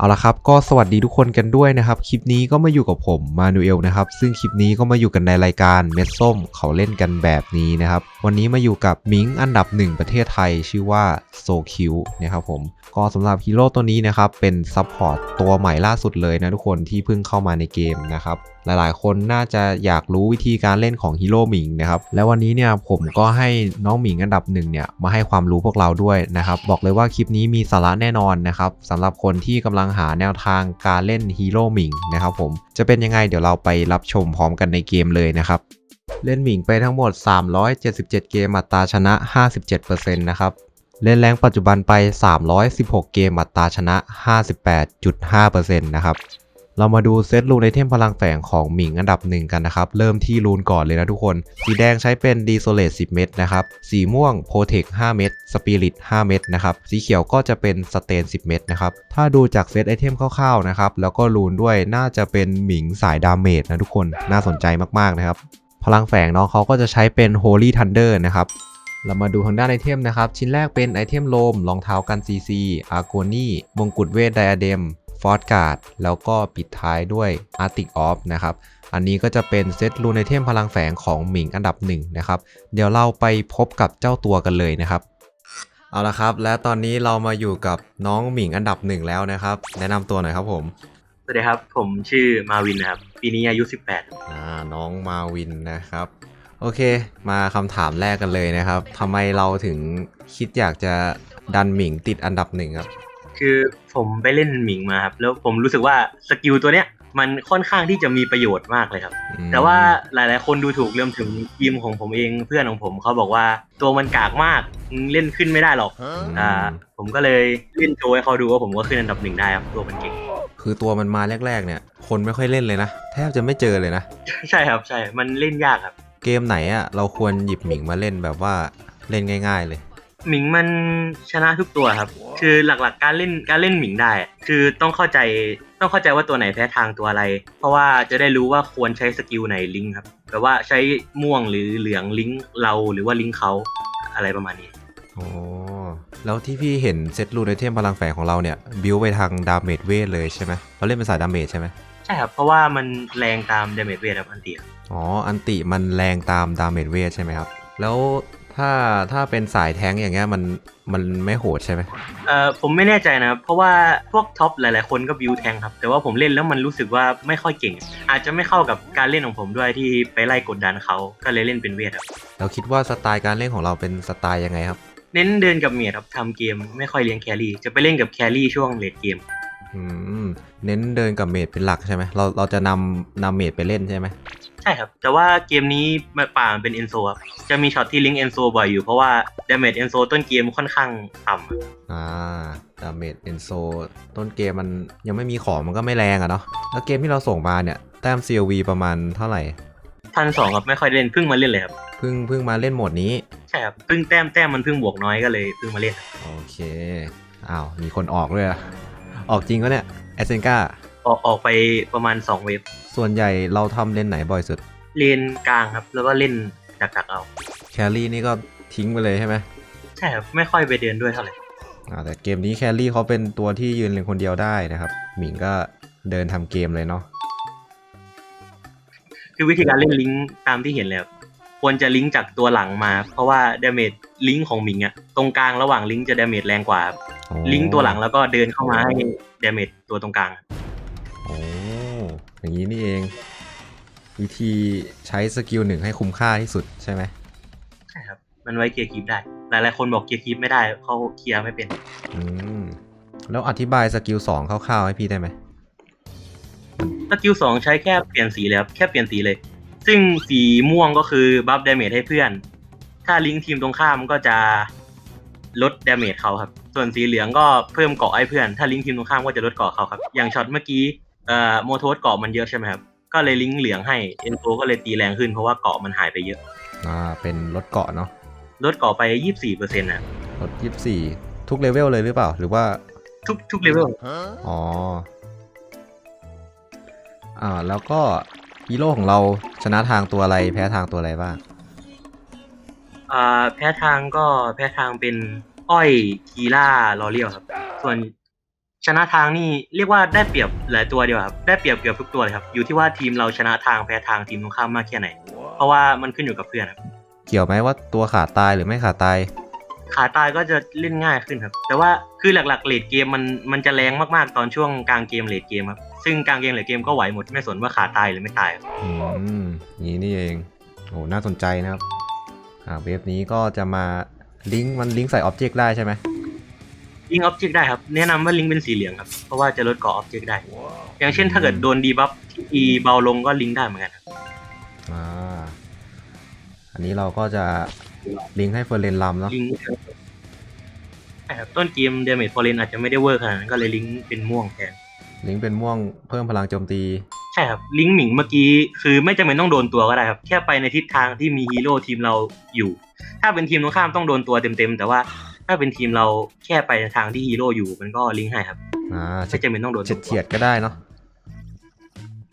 เอาละครับก็สวัสดีทุกคนกันด้วยนะครับ คลิปนี้ก็มาอยู่กับผมมานูเอลนะครับ ซึ่งคลิปนี้ก็มาอยู่กันในรายการเม็ดส้มเขาเล่นกันแบบนี้นะครับ วันนี้มาอยู่กับมิงอันดับหนึ่งประเทศไทยชื่อว่าโซคิวนะครับผมก็สำหรับฮีโร่ตัวนี้นะครับ เป็นซัพพอร์ตตัวใหม่ล่าสุดเลยนะทุกคนที่เพิ่งเข้ามาในเกมนะครับหลายๆ คนน่าจะอยากรู้วิธีการเล่นของฮีโร่หมิงนะครับแล้ววันนี้เนี่ยผมก็ให้น้องหมิงอันดับหนึ่งเนี่ยมาให้ความรู้พวกเราด้วยนะครับบอกเลยว่าคลิปนี้มีสาระแน่นอนนะครับสำหรับคนที่กำลังหาแนวทางการเล่นฮีโร่หมิงนะครับผมจะเป็นยังไงเดี๋ยวเราไปรับชมพร้อมกันในเกมเลยนะครับเล่นหมิงไปทั้งหมด 377 เกมอัตราชนะ 57%นะครับเล่นแรงปัจจุบันไป 316 เกมอัตราชนะ 58.5%นะครับ เรามาดูเซตรูนไอเทมพลังแฝงของหมิงอันดับหนึ่งกันนะครับ เริ่มที่รูนก่อนเลยนะทุกคน สีแดงใช้เป็นดีโซเลต10 เม็ดนะครับ สีม่วงโ r เทค5เม็ดสปิริต5เม็ดนะครับ สีเขียวก็จะเป็นสเตน 10 เม็ดนะครับ ถ้าดูจากเซตไอเทมคร่าวๆนะครับ แล้วก็รูนด้วยน่าจะเป็นหมิงสายดาเมจนะทุกคน น่าสนใจมากๆนะครับ พลังแฝงน้องเขาก็จะใช้เป็น Holy Thunder นะครับเรามาดูทางด้านไอเทมนะครับ ชิ้นแรกเป็นไอเทมโลมรองเท้ากันซีซีอาร์โกนี่มงกุฎเวทไดอะเดม ฟอร์ดการ์ดแล้วก็ปิดท้ายด้วยอาร์ติกออฟนะครับ อันนี้ก็จะเป็นเซตรูนไอเทมพลังแฝงของหมิงอันดับหนึ่งนะครับ เดี๋ยวเราไปพบกับเจ้าตัวกันเลยนะครับเอาละครับ และตอนนี้เรามาอยู่กับน้องหมิงอันดับหนึ่งแล้วนะครับ แนะนำตัวหน่อยครับผม สวัสดีครับ ผมชื่อมาวินนะครับ ปีนี้อายุอ่า น้องมาวินนะครับ โอเค มาคำถามแรกกันเลยนะครับทำไมเราถึงคิดอยากจะดันหมิงติดอันดับหนึ่งครับ18 คือผมไปเล่นหมิงมาครับ แล้วผมรู้สึกว่าสกิลตัวเนี้ยมันค่อนข้างที่จะมีประโยชน์มากเลยครับอืมแต่ว่าหลายๆ คนดูถูกเรื่องถึงทีมของผมเองเพื่อนของผมเขาบอกว่าตัวมันกากมากมึงเล่นขึ้นไม่ได้หรอกอ่าผมก็เลยเล่นโชว์ให้เขาดูว่าผมก็ขึ้นอันดับหนึ่งได้ครับตัวมันเก่งคือตัวมันมาแรก ๆ เนี่ย คนไม่ค่อยเล่นเลยนะแทบจะไม่เจอเลยนะใช่ครับใช่มันเล่นยากครับ เกมไหนอะเราควรหยิบหมิงมาเล่นแบบว่าเล่นง่าย ๆ เลย หมิงมันชนะทุกตัวครับ คือหลักๆการเล่นการเล่นหมิงได้คือต้องเข้าใจต้องเข้าใจว่าตัวไหนแพ้ทางตัวอะไร เพราะว่าจะได้รู้ว่าควรใช้สกิลไหนลิงก์ครับแบบว่าใช้ม่วงหรือเหลืองลิงก์เราหรือว่าลิงก์เขาอะไรประมาณนี้อ๋อแล้วที่พี่เห็นเซตรูนไอเทมพลังแฝงของเราเนี่ย บิวไปทางดาเมจเวทเลยใช่ไหมเราเล่นเป็นสายดาเมจใช่ไหมใช่ครับเพราะว่ามันแรงตามเดเมจเวทครับอันเตียอ๋ออันติมันแรงตามดาเมจเวทใช่ไหมครับแล้ว ถ้าถ้าเป็นสายแท้งอย่างเงี้ยมันมันไม่โหดใช่ไหมเอ่อผมไม่แน่ใจนะครับเพราะว่าพวกท็อปหลายๆ คนก็บิวแทงครับ แต่ว่าผมเล่นแล้วมันรู้สึกว่าไม่ค่อยเก่ง อาจจะไม่เข้ากับการเล่นของผมด้วยที่ไปไล่กดดันเขาก็เลยเล่นเป็นเวทครับเราคิดว่าสไตล์การเล่นของเราเป็นสไตล์ยังไงครับ เน้นเดินกับเมียครับทำเกมไม่ค่อยเลี้ยงแครี่จะไปเล่นกับแครี่ช่วงเลดเกม อืมเน้นเดินกับเมดเป็นหลักใช่ไหมเราเราจะนำนำเมดไปเล่นใช่ไหม ใช่ครับ แต่ว่าเกมนี้มันป่ามันเป็นเอนโซครับจะมีช็อตที่ลิงก์เอนโซบ่อยอยู่เพราะว่าดาเมจเอนโซต้นเกมค่อนข้างต่ำอะอ่าดาเมจเอนโซต้นเกมมันยังไม่มีของมันก็ไม่แรงอะเนาะแล้วเกมที่เราส่งมาเนี่ยแต้ม CLV ประมาณเท่าไหร่พันสองครับไม่ค่อยเล่นเพิ่งมาเล่นเลยครับเพิ่งเพิ่งมาเล่นโหมดนี้ใช่ครับเพิ่งแต้มแต้มมันเพิ่งบวกน้อยก็เลยเพิ่งมาเล่นครับโอเคอ้าวมีคนออกด้วยอะออกจริงก็เนี่ยแอสเซนกา ออกออกไปประมาณ2เวฟส่วนใหญ่เราทำเลนไหนบ่อยสุด เลนกลางครับ แล้วก็เล่นดักๆเอา แครี่นี่ก็ทิ้งไปเลยใช่ไหมใช่ครับ ไม่ค่อยไปเดินด้วยเท่าไหร่ อ่าแต่เกมนี้แครี่เขาเป็นตัวที่ยืนเลนคนเดียวได้นะครับ หมิงก็เดินทำเกมเลยเนาะ คือวิธีการเล่นลิงก์ตามที่เห็นเลยครับควรจะลิงก์จากตัวหลังมา เพราะว่าดาเมจลิงก์ของหมิงอะตรงกลางระหว่างลิงก์จะดาเมจแรงกว่าครับอ๋อลิงก์ตัวหลังแล้วก็เดินเข้ามาให้ดาเมจตัวตรงกลางโอ้ อย่างนี้นี่เอง วิธีใช้สกิลหนึ่งให้คุ้มค่าที่สุดใช่ไหมใช่ครับ มันไว้เกียร์คีปได้ หลายๆคนบอกเกียร์คีปไม่ได้เขาเคลียร์ไม่เป็น อืม แล้วอธิบายสกิลสองคร่าวๆให้พี่ได้ไหมสกิลสองใช้แค่เปลี่ยนสีเลยครับ แค่เปลี่ยนสีเลย ซึ่งสีม่วงก็คือบัฟดาเมจให้เพื่อน ถ้าลิงก์ทีมตรงข้ามก็จะลดดาเมจเขาครับ ส่วนสีเหลืองก็เพิ่มเกาะให้เพื่อน ถ้าลิงก์ทีมตรงข้ามก็จะลดเกาะเขาครับ อย่างช็อตเมื่อกี้เอ่อโมโทสเกาะมันเยอะใช่ไหมครับ ก็เลยลิงก์เหลืองให้เอ็นโตก็เลยตีแรงขึ้นเพราะว่าเกาะมันหายไปเยอะ อ่า เป็นลดเกาะเนาะลดเกาะไปยี่สิบสี่เปอร์เซ็นต์นะลดยี่สี่ทุกเลเวลเลยหรือเปล่า หรือว่า ทุกทุกเลเวลอ๋อ อ่า แล้วก็ฮีโร่ของเราชนะทางตัวอะไร แพ้ทางตัวอะไรบ้าง อ่า แพ้ทางก็แพ้ทางเป็นอ้อยคีล่าลอเรียลครับ ส่วน ชนะทางนี่เรียกว่าได้เปรียบหลายตัวเดียวครับได้เปรียบเกือบทุกตัวเลยครับ อยู่ที่ว่าทีมเราชนะทางแพ้ทางทีมตรงข้ามมากแค่ไหน เพราะว่ามันขึ้นอยู่กับเพื่อนครับเกี่ยวไหมว่าตัวขาตายหรือไม่ขาตาย ขาตายก็จะเล่นง่ายขึ้นครับ แต่ว่าคือหลักๆเลดเกมมันมันจะแรงมากๆตอนช่วงกลางเกมเลดเกมครับซึ่งกลางเกมเลดเกมก็ไหวหมดไม่สนว่าขาตายหรือไม่ตายครับอืมอย่างนี้นี่เองโหน่าสนใจนะครับอ่าเว็บนี้ก็จะมาลิงก์มันลิงก์ใส่อ็อบเจกต์ได้ใช่ไหม ลิงก์ออบเจกต์ได้ครับ แนะนำว่าลิงก์เป็นสีเหลืองครับ เพราะว่าจะลดเกาะออบเจกต์ได้ อย่างเช่นถ้าเกิดโดนดีบัฟที่เบาลงก็ลิงก์ได้เหมือนกันครับอ่าอันนี้เราก็จะลิงก์ให้เฟอร์เรนลำเนาะลิงก์ใช่ครับต้นเกมเดเมจฟอร์เรนอาจจะไม่ได้เวอร์ขนาดนั้นก็เลยลิงก์เป็นม่วงแทน ลิงก์เป็นม่วงเพิ่มพลังโจมตี ใช่ครับ ลิงก์หมิงเมื่อกี้คือไม่จำเป็นต้องโดนตัวก็ได้ครับ แค่ไปในทิศทางที่มีฮีโร่ทีมเราอยู่ ถ้าเป็นทีมตรงข้ามต้องโดนตัวเต็มๆ แต่ว่า ถ้าเป็นทีมเราแค่ไปในทางที่ฮีโร่อยู่มันก็ลิงก์ให้ครับอ่าไม่จำเป็นต้องโดนเฉียดเฉียดๆก็ได้เนาะ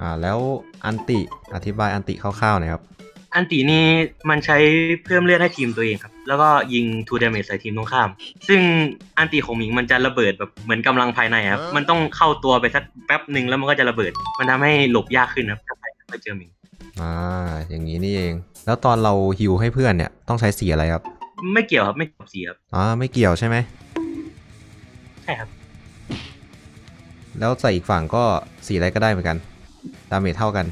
อ่าแล้วอันติอธิบายอันติคร่าวๆหน่อยครับ อันตีนี่มันใช้เพิ่มเลือดให้ทีมตัวเองครับ แล้วก็ยิงทูดาเมจใส่ทีมตรงข้าม ซึ่งอันตีของหมิงมันจะระเบิดแบบเหมือนกำลังภายในครับ มันต้องเข้าตัวไปสักแป๊บหนึ่งแล้วมันก็จะระเบิด มันทำให้หลบยากขึ้นครับถ้าไปไปเจอหมิงอ่าอย่างนี้นี่เอง แล้วตอนเราฮิวให้เพื่อนเนี่ยต้องใช้สีอะไรครับ ไม่เกี่ยวครับไม่เกี่ยวกับสีครับอ่าไม่เกี่ยวใช่ไหมใช่ครับแล้วใส่อีกฝั่งก็สีอะไรก็ได้เหมือนกันดาเมจเท่ากัน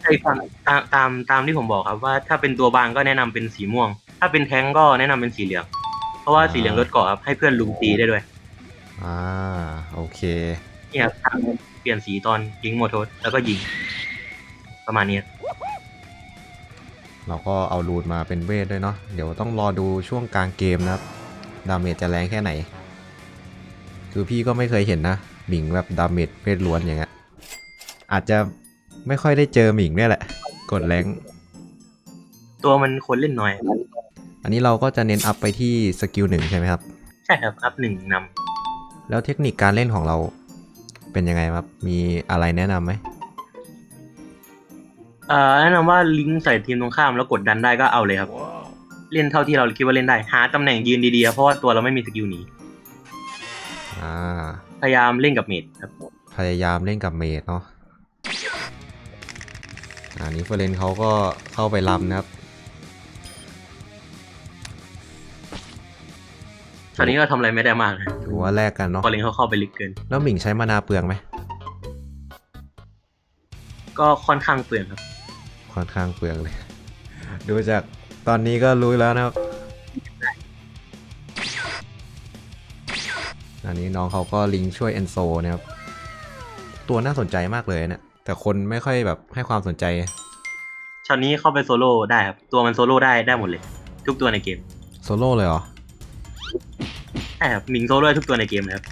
ใช่ฟังตามตามตามที่ผมบอกครับว่าถ้าเป็นตัวบางก็แนะนำเป็นสีม่วง ถ้าเป็นแท้งก็แนะนำเป็นสีเหลืองเพราะว่าสีเหลืองลดเกาะครับให้เพื่อนลุมตีได้ด้วยอ่าโอเคเนี่ยครับทางเปลี่ยนสีตอนยิงโมโทสแล้วก็ยิง ประมาณนี้ เราก็เอารูดมาเป็นเวทด้วยเนาะเดี๋ยวต้องรอดูช่วงกลางเกมนะครับดาเมจจะแรงแค่ไหน คือพี่ก็ไม่เคยเห็นนะหมิงแบบดาเมจเวทล้วนอย่างเงี้ยอาจจะไม่ค่อยได้เจอหมิงเนี่ยแหละ กดแรงตัวมันคนเล่นน้อย อันนี้เราก็จะเน้นอัพไปที่สกิลหนึ่งใช่ไหมครับ ใช่ครับ อัพหนึ่งนแล้วเทคนิคการเล่นของเราเป็นยังไงครับ มีอะไรแนะนำไหมำ เอ่อแนะนำว่าลิงก์ใส่ทีมตรงข้ามแล้วกดดันได้ก็เอาเลยครับ เล่นเท่าที่เราคิดว่าเล่นได้ หาตำแหน่งยืนดีๆ เพราะว่าตัวเราไม่มีสกิลหนีอ่า พยายามเล่นกับเมดครับพยายามเล่นกับเมดเนาะอันนี้เฟรนเขาก็เข้าไปลำนะครับตอนนี้ก็ทำอะไรไม่ได้มากนะถือว่าแลกกันเนาะพอลิงก์เขาเข้าไปลึกเกิน แล้วหมิงใช้มานาเปลืองไหม ก็ค่อนข้างเปลืองครับ ค่อนข้างเปลืองเลย ดูจากตอนนี้ก็รู้แล้วนะครับ อันนี้น้องเขาก็ลิงก์ช่วยเอนโซนะครับ ตัวน่าสนใจมากเลยเนะี่ยแต่คนไม่ค่อยแบบให้ความสนใจช็อตนี้เข้าไปโซโล่ได้ครับ ตัวมันโซโล่ได้ได้หมดเลย ทุกตัวในเกมโซโล่เลยเหรอใช่ครับหมิงโซโล่ได้ทุกตัวในเกมเลยครับ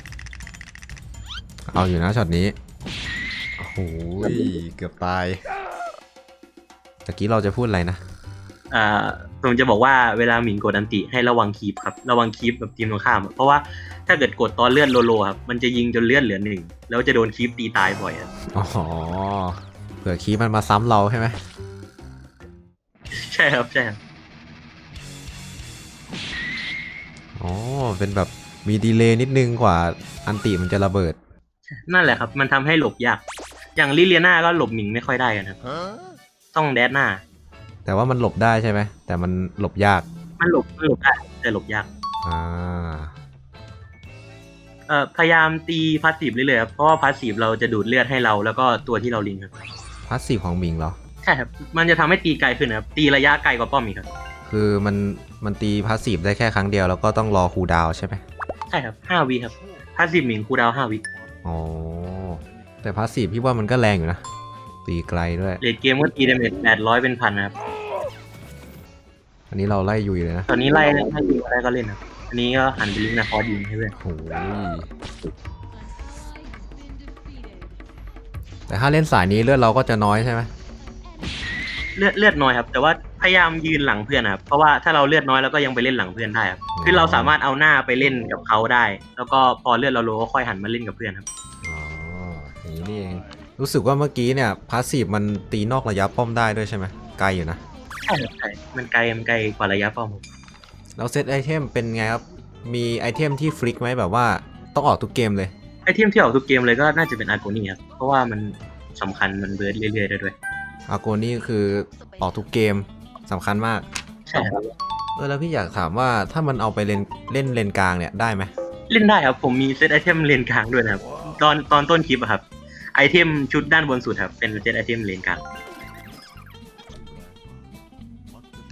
เอาอยู่นะช็อตนี้ โอ้โหเกือบตายตะกี้เราจะพูดอะไรนะอ่าผมจะบอกว่าเวลาหมิงกดอันติให้ระวังคีปครับ ระวังคีปแบบทีมตรงข้ามอะเพราะว่าถ้าเกิดกดตอนเลื่อนโลโลครับมันจะยิงจนเลื่อนเหลือหนึ่งแล้วจะโดนคีปตีตายบ่อยอะอ๋อเผื่อคีย์มันมาซ้ำเราใช่ไหมใช่ครับใช่ครับอ๋อเป็นแบบมีดีเลย์นิดนึงกว่าอันติมันจะระเบิด นั่นแหละครับ มันทำให้หลบยาก อย่างลิเลียนาก็หลบหมิงไม่ค่อยได้กันครับ ต้องแดดหน้า แต่ว่ามันหลบได้ใช่ไหม แต่มันหลบยาก มันหลบมันหลบได้แต่หลบยาก อ่า เอ่อพยายามตีพาสซีฟเรื่อยๆครับเพราะว่าพาสซีฟเราจะดูดเลือดให้เราแล้วก็ตัวที่เราลิงครับ พาสซีฟของหมิงเหรอ ใช่ครับ มันจะทำให้ตีไกลขึ้นนะครับตีระยะไกลกว่าป้อมอีกครับ คือมันมันตีพาสซีฟได้แค่ครั้งเดียวแล้วก็ต้องรอคูลดาวน์ใช่ไหมใช่ครับห้าวิครับพาสซีฟหมิงคูลดาวน์ห้าวิ อ๋อ แต่พาสซีฟพี่ว่ามันก็แรงอยู่นะ ตีไกลด้วยเลดเกมก็ตีดาเมจแปดร้อยเป็นพันนะครับ อันนี้เราไล่ยุยเลยนะ ตอนนี้ไล่ไล่ยิงอะไรก็เล่นครับอันนี้ก็หันไปลิงก์นะคอร์สยิงให้เพื่อนโอ้ยแต่ถ้าเล่นสายนี้เลือดเราก็จะน้อยใช่ไหมเลือดเลือดน้อยครับ แต่ว่าพยายามยืนหลังเพื่อนนะครับ เพราะว่าถ้าเราเลือดน้อยเราก็ยังไปเล่นหลังเพื่อนได้ครับ คือเราสามารถเอาหน้าไปเล่นกับเขาได้ แล้วก็พอเลือดเราโลก็ค่อยหันมาเล่นกับเพื่อนครับอ๋ออย่าง นี้นี่เอง รู้สึกว่าเมื่อกี้เนี่ยพาสซีฟมันตีนอกระยะป้อมได้ด้วยใช่ไหมไกลอยู่นะ ใช่ครับใช่มันไกลมันไกลกว่าระยะป้อมครับแล้วเซตไอเทมเป็นไงครับ มีไอเทมที่ฟลิกไหมแบบว่าต้องออกทุกเกมเลย ไอเทมที่ออกทุกเกมเลยก็น่าจะเป็นอาร์โกนี่ครับ เพราะว่ามันสำคัญมันเบิร์ดเรื่อยๆได้ด้วยอาโกนี่คือออกทุกเกมสำคัญมาก ใช่ครับเออแล้วพี่อยากถามว่าถ้ามันเอาไปเล่นเล่นเลนกลางเนี่ยได้ไหมเล่นได้ครับผมมีเซตไอเทมเลนกลางด้วยนะครับ ตอนตอนต้นคลิปอะครับ ไอเทมชุดด้านบนสุดครับ เป็นเซตไอเทมเลนกลาง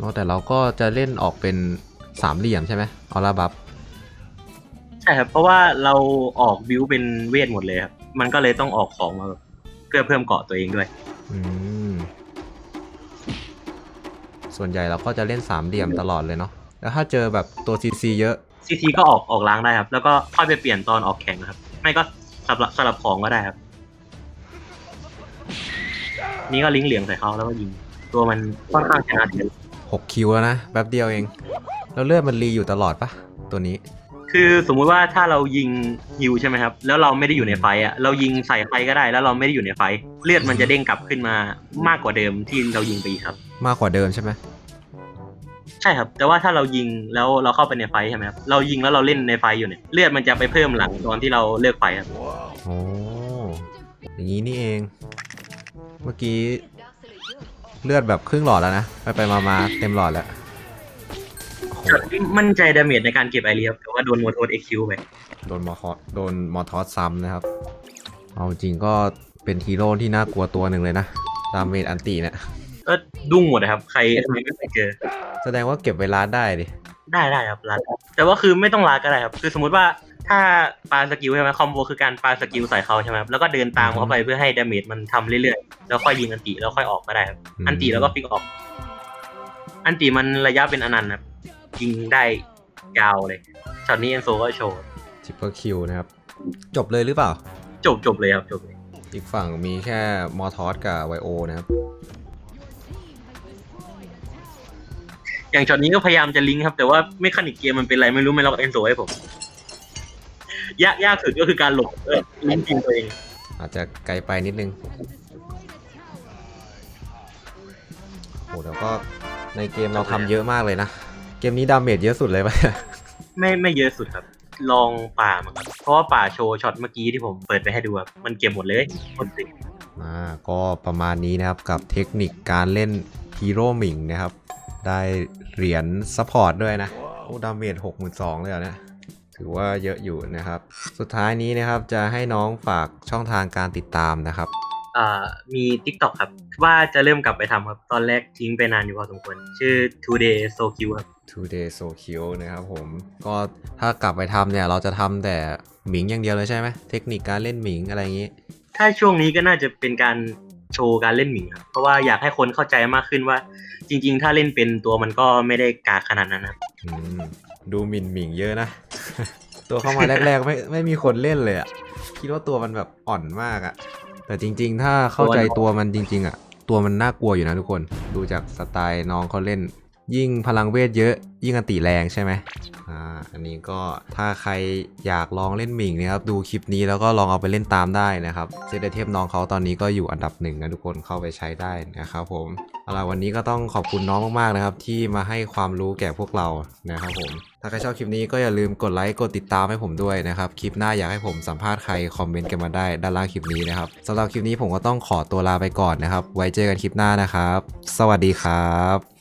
อ๋อแต่เราก็จะเล่นออกเป็นสามเหลี่ยมใช่ไหมออร่าบัฟใช่ครับ เพราะว่าเราออกบิวเป็นเวทหมดเลยครับ มันก็เลยต้องออกของมาแบบเพื่อเพิ่มเกาะตัวเองด้วย อืม ส่วนใหญ่เราก็จะเล่นสามเหลี่ยมตลอดเลยเนาะแล้วถ้าเจอแบบตัวซีซีเยอะซีทีก็ออกออกล้างได้ครับ แล้วก็ค่อยไปเปลี่ยนตอนออกแข่งนะครับ ไม่ก็สลับสลับของก็ได้ครับ นี่ก็ลิงก์เหลียงใส่เขาแล้วก็ยิง ตัวมันค่อนข้างชนะเยอะ6คิวแล้วนะแป๊บเดียวเอง แล้วเลือดมันรีอยู่ตลอดปะตัวนี้ คือสมมุติว่าถ้าเรายิงฮิวใช่ไหมครับ แล้วเราไม่ได้อยู่ในไฟอะ เรายิงใส่ไฟก็ได้ แล้วเราไม่ได้อยู่ในไฟ เลือดมันจะเด้งกลับขึ้นมามากกว่าเดิมที่เรายิงไปอีกครับ มากกว่าเดิมใช่ไหมใช่ครับ แต่ว่าถ้าเรายิงแล้วเราเข้าไปในไฟใช่ไหมครับ เรายิงแล้วเราเล่นในไฟอยู่เนี่ย เลือดมันจะไปเพิ่มหลังตอนที่เราเลิกไฟครับโอ้อย่างนี้นี่เอง เมื่อกี้เลือดแบบครึ่งหลอดแล้วนะ ไปไปมามาเต็มหลอดแล้วโอ้โหมั่นใจดาเมจในการเก็บไอเรียครับแต่ว่าโดนโมโทสเอ็กคิวไปโดนมอคอสโดนมอทอสซ้ำนะครับ เอาจริงก็เป็นฮีโร่ที่น่ากลัวตัวหนึ่งเลยนะดาเมจอันตีเนี่ยก็ดุ้งหมดนะครับ ใครใครไม่เคยเจอ แสดงว่าเก็บเวลาได้ดิ ได้ได้ครับลาดแต่ว่าคือไม่ต้องลาก็ได้ครับ คือสมมติว่าถ้าปาสกิลใช่ไหมคอมโบคือการปาสกิลใส่เขาใช่ไหมครับแล้วก็เดินตามเขาไปเพื่อให้ดาเมจมันทำเรื่อยๆ แล้วค่อยยิงอันติแล้วค่อยออกก็ได้ครับอันติแล้วก็ฟิกออก อันติมันระยะเป็นอนันต์ครับยิงได้ยาวเลยช็อตนี้เอนโซก็โชว์ทิปเปอร์คิวนะครับ จบเลยหรือเปล่า จบจบเลยครับจบเลยอีกฝั่งมีแค่มอทอสกับไวโอนะครับ อย่างช็อตนี้ก็พยายามจะลิงก์ครับ แต่ว่าไม่คานิกเกมมันเป็นไรไม่รู้ไม่ล็อกเอนโซให้ผม ยากยากสุดก็คือการหลบเออลิงก์จริงตัวเอง อาจจะไกลไปนิดนึงโหแล้วก็ในเกมเราทำเยอะมากเลยนะ เกมนี้ดาเมจเยอะสุดเลยปะไม่ไม่เยอะสุดครับ ลองป่ามั้งครับเพราะว่าป่าโชว์ช็อตเมื่อกี้ที่ผมเปิดไปให้ดูครับมันเก็บหมดเลยหมดสิ อ่าก็ประมาณนี้นะครับกับเทคนิคการเล่นฮีโร่หมิงนะครับ ได้เหรียญซัพพอร์ตด้วยนะ โอ้ดาเมจ62,000เลยเหรอเนี่ยถือว่าเยอะอยู่นะครับ สุดท้ายนี้นะครับจะให้น้องฝากช่องทางการติดตามนะครับอ่ามี t ิ k t o k ครับ ว่าจะเริ่มกลับไปทำครับ ตอนแรกทิ้งไปนานอยู่พอสมควร ชื่อ today so cute ครับ Today so cute นะครับผม ก็ถ้ากลับไปทำเนี่ย เราจะทำแต่หมิงอย่างเดียวเลยใช่ไหม เทคนิคการเล่นหมิงอะไรอย่างนี้ ถ้าช่วงนี้ก็น่าจะเป็นการ โชว์การเล่นหมิงครับเพราะว่าอยากให้คนเข้าใจมากขึ้นว่า จริง ๆ ถ้าเล่นเป็นตัวมันก็ไม่ได้กากขนาดนั้นนะครับอืมดูหมินหมิงเยอะนะ ตัวเข้ามาแรกๆไม่ไม่มีคนเล่นเลยอะคิดว่าตัวมันแบบอ่อนมากอะแต่จริง ๆ ถ้าเข้าใจตัวมันจริง ๆอะตัวมันน่ากลัวอยู่นะทุกคน ดูจากสไตล์น้องเขาเล่น ยิ่งพลังเวทเยอะยิ่งอันติแรงใช่ไหมอ่าอันนี้ก็ถ้าใครอยากลองเล่นหมิงนะครับดูคลิปนี้แล้วก็ลองเอาไปเล่นตามได้นะครับเซตเทมน้องเขาตอนนี้ก็อยู่อันดับหนึ่งนะทุกคนเข้าไปใช้ได้นะครับผมเอาล่ะวันนี้ก็ต้องขอบคุณน้องมากๆนะครับ ที่มาให้ความรู้แก่พวกเรานะครับผมถ้าใครชอบคลิปนี้ก็อย่าลืมกดไลค์กดติดตามให้ผมด้วยนะครับคลิปหน้าอยากให้ผมสัมภาษณ์ใครคอมเมนต์กันมาได้ด้านล่างคลิปนี้นะครับสำหรับคลิปนี้ผมก็ต้องขอตัวลาไปก่อนนะครับ ไว้เจอกันคลิปหน้านะครับ สวัสดีครับ